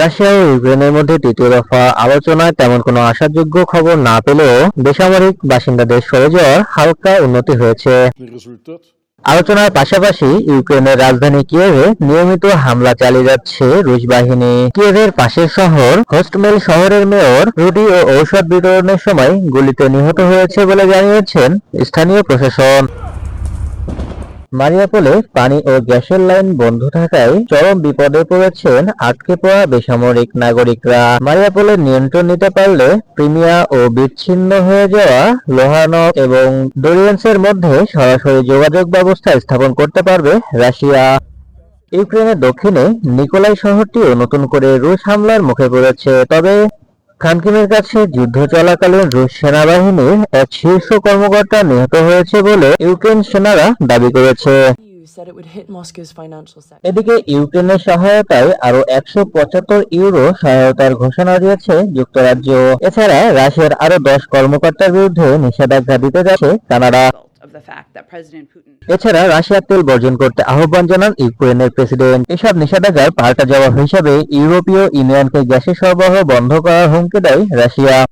Russia ও ইউক্রেনের মধ্যে তৃতীয় দফা আলোচনায় তেমন কোনো আশাযোগ্য খবর না পেলেও বেসামরিক বাসিন্দাদের সরে হালকা উন্নতি হয়েছে। আলোচনার পাশাপাশি ইউক্রেনের রাজধানী কিয়েভে নিয়মিত হামলা চালিয়ে যাচ্ছে রুশ বাহিনী। কিয়েভের পাশের শহর হোস্টমেল শহরের মেয়র রুটি ও ঔষধ বিতরণের সময় গুলিতে নিহত হয়েছে বলে জানিয়েছেন স্থানীয় প্রশাসন। মারিয়াপোলে পানি ও গ্যাসের লাইন বন্ধ থাকায় চরম বিপদে পড়েছেন আটকে পড়া বেসামরিক নাগরিকরা। মারিয়াপোলের নিয়ন্ত্রণ নিতে পারলে ক্রিমিয়া ও বিচ্ছিন্ন হয়ে যাওয়া লোহানক এবং ডোরিয়েন্সের মধ্যে সরাসরি যোগাযোগ ব্যবস্থা স্থাপন করতে পারবে রাশিয়া। ইউক্রেনের দক্ষিণে নিকোলাই শহরটিও নতুন করে রুশ হামলার মুখে পড়েছে, তবে খানকিমের কাছে যুদ্ধ চলাকালীন রুশ সেনাবাহিনীর এক শীর্ষ কর্মকর্তা নিহত হয়েছে বলে ইউক্রেন সেনারা দাবি করেছে. এদিকে ইউক্রেনের সহায়তায় আরও একশো পঁচাত্তর ইউরো সহায়তার ঘোষণা দিয়েছে যুক্তরাজ্য এছাড়া রাশিয়ার আরও দশ কর্মকর্তার বিরুদ্ধে নিষেধাজ্ঞা দিতে যাচ্ছে কানাডা এছাড়া রাশিয়ার তেল বর্জন করতে আহ্বান জানান ইউক্রেনের প্রেসিডেন্ট। এসব নিষেধাজ্ঞার পাল্টা জবাব হিসাবে ইউরোপীয় ইউনিয়নকে গ্যাসের সরবরাহ বন্ধ করার হুমকি দেয় রাশিয়া।